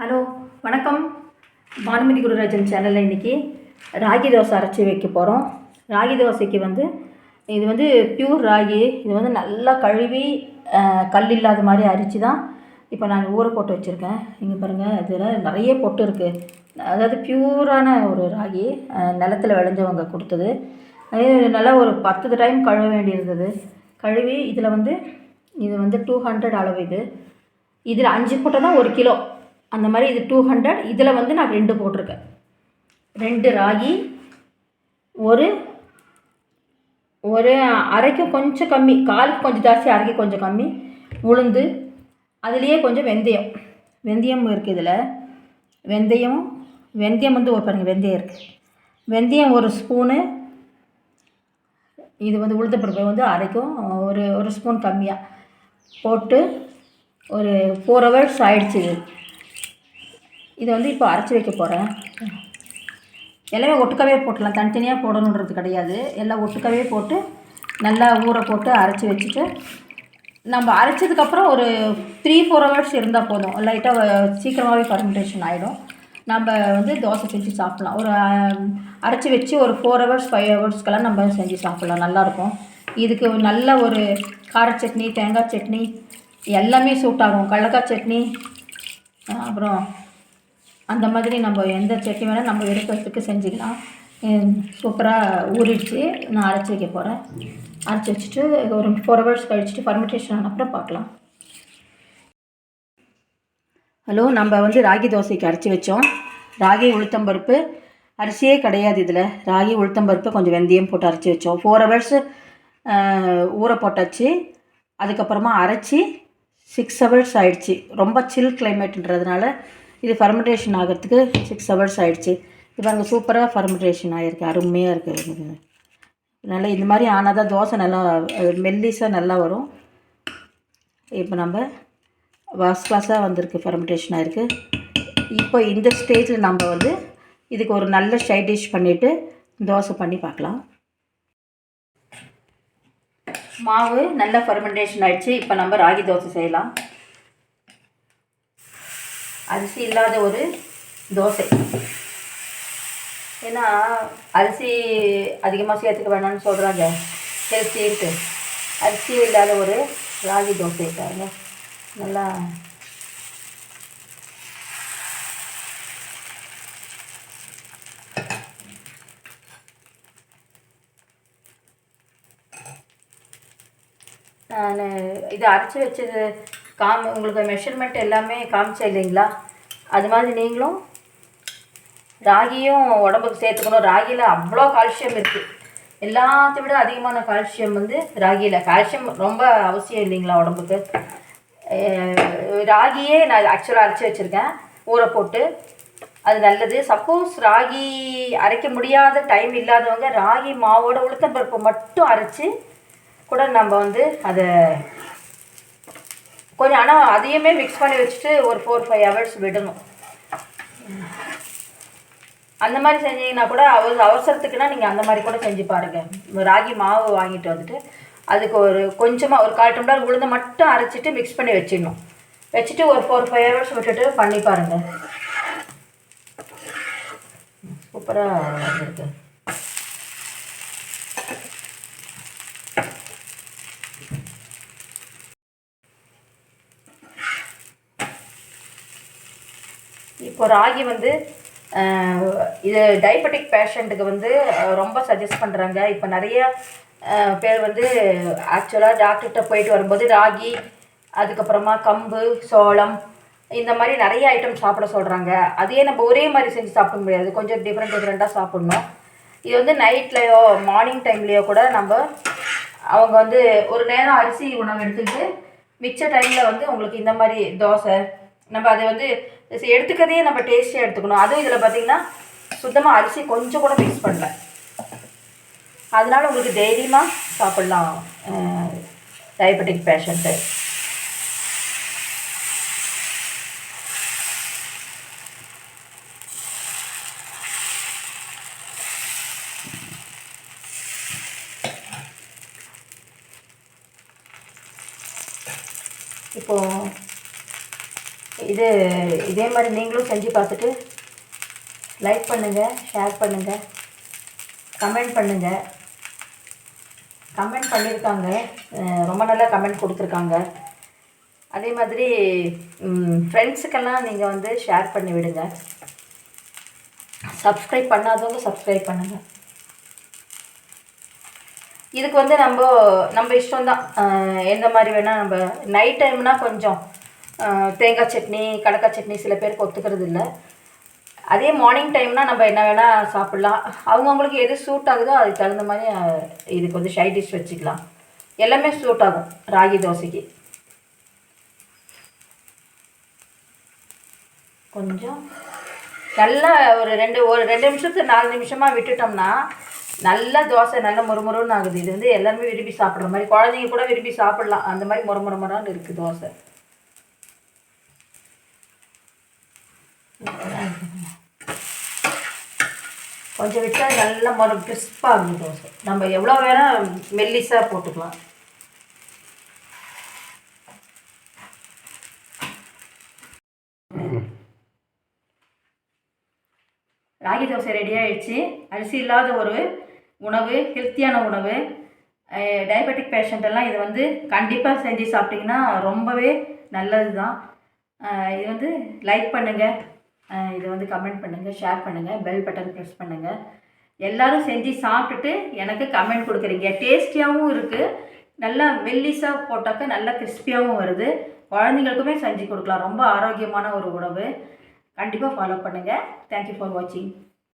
Hello வணக்கம். பானுமதி குருராஜன் சேனலில் இன்றைக்கி ராகி தோசை அரைச்சி வைக்க போகிறோம் ராகி தோசைக்கு வந்து இது வந்து பியூர் ராகி. இது வந்து நல்லா கழுவி கல் இல்லாத மாதிரி அரிச்சு தான் இப்போ நான் ஊற போட்டு வச்சுருக்கேன். இங்கே பாருங்கள் இதில் நிறைய பொட்டு இருக்குது அதாவது பியூரான ஒரு ராகி நிலத்தில் நிலத்துல விளைஞ்சவங்க கொடுத்தது. நல்லா ஒரு பத்து டைம் கழுவ வேண்டியிருந்தது. கழுவி இதில் வந்து இது வந்து டூ ஹண்ட்ரட் அளவு இது. இதில் அஞ்சு போட்டால் தான் ஒரு கிலோ. அந்த மாதிரி இது டூ ஹண்ட்ரட் இதில் வந்து நான் ரெண்டு போட்டிருக்கேன். ரெண்டு ராகி ஒரு ஒரு அரைக்கும் கொஞ்சம் கம்மி. காலுக்கு கொஞ்சம் ஜாஸ்தி அரைக்கும் கொஞ்சம் கம்மி. உளுந்து அதுலேயே கொஞ்சம் வெந்தயம். வெந்தயம் இருக்குது இதில். வெந்தயம் வெந்தயம் வந்து ஒரு பாருங்கள் வெந்தயம் இருக்குது வெந்தயம் ஒரு ஸ்பூனு இது வந்து உளுத்தப்பருப்பு வந்து அரைக்கும். ஒரு ஒரு ஸ்பூன் கம்மியாக போட்டு ஒரு ஃபோர் ஹவர்ஸ் ஆயிடுச்சு இதை வந்து இப்போ அரைச்சி வைக்க போகிறேன் எல்லாமே ஒட்டுக்கவே போட்டலாம் தனித்தனியாக போடணுன்றது கிடையாது. எல்லாம் ஒட்டுக்கவே போட்டு நல்லா ஊற போட்டு அரைச்சி வச்சுட்டு நம்ம அரைச்சதுக்கப்புறம் ஒரு த்ரீ ஃபோர் ஹவர்ஸ் இருந்தால் போதும். லைட்டாக சீக்கிரமாகவே ஃபர்மெண்டேஷன் ஆகிடும் நம்ம வந்து தோசை செஞ்சு சாப்பிட்லாம். ஒரு அரைச்சி வச்சு ஒரு ஃபோர் ஹவர்ஸ் ஃபைவ் ஹவர்ஸ்க்கெல்லாம் நம்ம செஞ்சு சாப்பிட்லாம். நல்லாயிருக்கும் இதுக்கு நல்ல ஒரு கார சட்னி தேங்காய் சட்னி எல்லாமே சூட் ஆகும். கடலக்காய் சட்னி அப்புறம் அந்த மாதிரி நம்ம எந்த சட்னி வேணால் நம்ம விருப்பத்துக்கு செஞ்சுக்கலாம். சூப்பராக ஊறிடுச்சு. நான் அரைச்சி வைக்க போகிறேன் அரைச்சி வச்சுட்டு ஒரு ஃபோர் ஹவர்ஸ் கழிச்சுட்டு ஃபர்மெண்டேஷன் ஆன அப்புறம் பார்க்கலாம். ஹலோ நம்ம வந்து ராகி தோசைக்கு அரைச்சி வச்சோம். ராகி உளுத்தம்பருப்பு அரிசியே கிடையாது இதில். ராகி உளுத்தம்பருப்பு கொஞ்சம் வெந்தயம் போட்டு அரைச்சி வச்சோம். ஃபோர் ஹவர்ஸ் ஊற போட்டாச்சு. அதுக்கப்புறமா அரைச்சி சிக்ஸ் ஹவர்ஸ் ஆயிடுச்சு. ரொம்ப சில் கிளைமேட்ன்றதுனால இது ஃபர்மெண்டேஷன் ஆகிறதுக்கு சிக்ஸ் ஹவர்ஸ் ஆகிடுச்சு இது அங்கே சூப்பராக ஃபர்மெண்டேஷன் ஆகிருக்கு அருமையாக இருக்குது நல்லா இந்த மாதிரி ஆனால் தான் தோசை நல்லா மெல்லிஸாக நல்லா வரும். இப்போ நம்ம ஃபஸ்ட் வாஸாக வந்திருக்கு ஃபர்மெண்டேஷன் ஆகிருக்கு இப்போ இந்த ஸ்டேஜில் நம்ம வந்து இதுக்கு ஒரு நல்ல சைட் டிஷ் பண்ணிவிட்டு தோசை பண்ணி பார்க்கலாம். மாவு நல்லா ஃபர்மெண்டேஷன் ஆகிடுச்சு இப்போ நம்ம ராகி தோசை செய்யலாம். அரிசி இல்லாத ஒரு தோசை. ஏன்னா அரிசி அதிகமாக சேர்த்துக்க வேணாம்னு சொல்கிறாங்க ஹெல்த்தின்ட்டு அரிசி இல்லாத ஒரு ராகி தோசை பாருங்க. நல்லா நான் இது அரைச்சி வச்சது காம் உங்களுக்கு மெஷர்மெண்ட் எல்லாமே காமிச்சேன் இல்லைங்களா? அது மாதிரி நீங்களும் ராகியும் உடம்புக்கு சேர்த்துக்கணும். ராகியில் அவ்வளோ கால்சியம் இருக்குது எல்லாத்தை விட அதிகமான கால்சியம் வந்து ராகியில். கால்சியம் ரொம்ப அவசியம் இல்லைங்களா உடம்புக்கு? ராகியே நான் ஆக்சுவலாக அரைச்சி வச்சுருக்கேன். ஊற போட்டு. அது நல்லது. சப்போஸ் ராகி அரைக்க முடியாத டைம் இல்லாதவங்க ராகி மாவோட உளுத்தம்பருப்பு மட்டும் அரைச்சி கூட நம்ம வந்து அதை கொஞ்சம் ஆனால் அதையுமே மிக்ஸ் பண்ணி வச்சுட்டு ஒரு ஃபோர் ஃபைவ் ஹவர்ஸ் விடணும். அந்த மாதிரி செஞ்சீங்கன்னா கூட அவ அவசரத்துக்குன்னா நீங்கள் அந்த மாதிரி கூட செஞ்சு பாருங்கள் ராகி மாவு வாங்கிட்டு வந்துட்டு அதுக்கு ஒரு கொஞ்சமாக ஒரு கால் டம்ளர் உளுந்து மட்டும் அரைச்சிட்டு மிக்ஸ் பண்ணி வச்சிடணும். வச்சுட்டு ஒரு ஃபோர் ஃபைவ் ஹவர்ஸ் விட்டுட்டு பண்ணி பாருங்கள் சூப்பராக இருக்குது இப்போ ராகி வந்து இது டயபெட்டிக் பேஷண்ட்டுக்கு வந்து ரொம்ப சஜஸ்ட் பண்ணுறாங்க இப்போ நிறைய பேர் வந்து ஆக்சுவலாக டாக்டர்கிட்ட போயிட்டு வரும்போது ராகி அதுக்கப்புறமா கம்பு சோளம் இந்த மாதிரி நிறைய ஐட்டம் சாப்பிட சொல்கிறாங்க அதையே நம்ம ஒரே மாதிரி செஞ்சு சாப்பிட முடியாது. கொஞ்சம் டிஃப்ரெண்ட் டிஃப்ரெண்ட்டாக சாப்பிட்ணும். இது வந்து நைட்லேயோ மார்னிங் டைம்லேயோ கூட நம்ம அவங்க வந்து ஒரு நேரம் அரிசி உணவு எடுத்துக்கிட்டு மிச்ச டைமில் வந்து உங்களுக்கு இந்த மாதிரி தோசை நம்ம அதை வந்து எடுத்துக்கிறதே நம்ம டேஸ்டியாக எடுத்துக்கணும். அதுவும் இதில் பார்த்தீங்கன்னா சுத்தமாக அரிசி கொஞ்சம் கூட மிக்ஸ் பண்ணல. அதனால் உங்களுக்கு தைரியமாக சாப்பிட்லாம். டயபெட்டிக் பேஷண்ட்டு இப்போது இது இதே மாதிரி நீங்களும் செஞ்சு பார்த்துட்டு லைக் பண்ணுங்கள் ஷேர் பண்ணுங்கள் கமெண்ட் பண்ணுங்கள் கமெண்ட் பண்ணியிருக்காங்க. ரொம்ப நல்லா கமெண்ட் கொடுத்துருக்காங்க. அதே மாதிரி ஃப்ரெண்ட்ஸுக்கெல்லாம் நீங்கள் வந்து ஷேர் பண்ணி விடுங்க. சப்ஸ்கிரைப் பண்ணாதவங்க சப்ஸ்கிரைப் பண்ணுங்கள் இதுக்கு வந்து நம்ம நம்ம இஷ்டம்தான். எந்த மாதிரி வேணால் நம்ம நைட் டைம்னால் கொஞ்சம் தேங்காய் சட்னி கடக்காய் சட்னி சில பேருக்கு ஒத்துக்கிறது இல்லை அதே மார்னிங் டைம்னால் நம்ம என்ன வேணால் சாப்பிட்லாம். அவங்கவுங்களுக்கு எது சூட் ஆகுதோ அதுக்கு தகுந்த மாதிரி இதுக்கு வந்து சைட் டிஷ் வச்சுக்கலாம். எல்லாமே சூட் ஆகும் ராகி தோசைக்கு. கொஞ்சம் நல்லா ஒரு ரெண்டு ஒரு ரெண்டு நிமிஷத்துக்கு நாலு நிமிஷமாக விட்டுட்டோம்னா நல்ல தோசை நல்ல முறுமுறுன்னு ஆகுது. இது வந்து எல்லாருமே விரும்பி சாப்பிட்ற மாதிரி குழந்தைங்க கூட விரும்பி சாப்பிட்லாம். அந்த மாதிரி முறுமுறுமுறான்னு இருக்குது தோசை. கொஞ்சம் விட்டால் நல்லா மறு கிறிஸ்பாக இருக்கும் தோசை. நம்ம எவ்வளோ வேணால் மெல்லிஸாக போட்டுக்கலாம். ராகி தோசை ரெடி ஆகிடுச்சு அரிசி இல்லாத ஒரு உணவு ஹெல்த்தியான உணவு. டயபெட்டிக் பேஷண்ட்டெல்லாம் இதை இது வந்து கண்டிப்பாக செஞ்சு சாப்பிட்டிங்கன்னா ரொம்பவே நல்லது தான் இது வந்து லைக் பண்ணுங்கள் இதை வந்து கமெண்ட் பண்ணுங்கள் ஷேர் பண்ணுங்கள் பெல் பட்டன் ப்ரெஸ் பண்ணுங்கள் எல்லாரும் செஞ்சு சாப்பிட்டுட்டு எனக்கு கமெண்ட் கொடுக்குறீங்க. டேஸ்டியாகவும் இருக்குது நல்லா மெல்லிஸாக போட்டாக்க நல்லா கிறிஸ்பியாகவும் வருது. குழந்தைங்களுக்குமே செஞ்சு கொடுக்கலாம். ரொம்ப ஆரோக்கியமான ஒரு உணவு. கண்டிப்பாக ஃபாலோ பண்ணுங்கள் தேங்க்யூ ஃபார் வாட்சிங்